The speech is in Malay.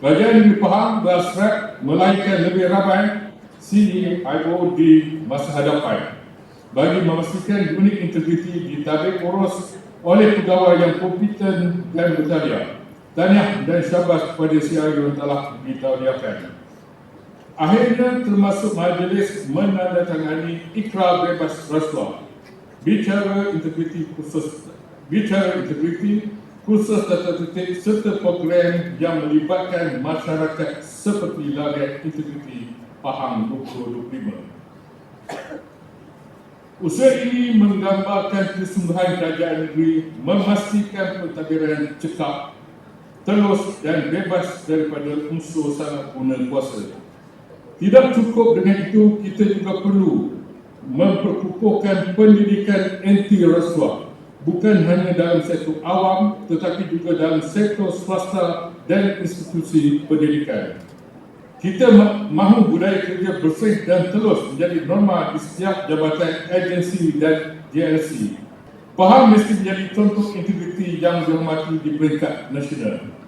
Kerajaan Negeri Pahang berhasrat melahirkan lebih ramai CEO di masa hadapan bagi memastikan unit integriti ditabik urus oleh pegawai yang kompeten dan bertaliah. Tahniah dan syabas kepada yang telah ditauliakan. Akhirnya termasuk majlis menandatangani ikrar bebas rasuah. Bicara integriti khusus bicara integriti khusus data titik serta program yang melibatkan masyarakat seperti Lagat Integriti Pahang 2025. Usaha ini menggambarkan kesungguhan kerajaan negeri memastikan pentadbiran cekap, telus dan bebas daripada unsur sangat guna kuasa. Tidak cukup dengan itu, kita juga perlu memperkukuhkan pendidikan anti rasuah bukan hanya dalam sektor awam tetapi juga dalam sektor swasta dan institusi pendidikan. Kita ma- mahu budaya kerja bersih dan telus menjadi norma di setiap jabatan agensi dan JLC. Pahang mesti menjadi contoh integriti yang dihormati di peringkat nasional.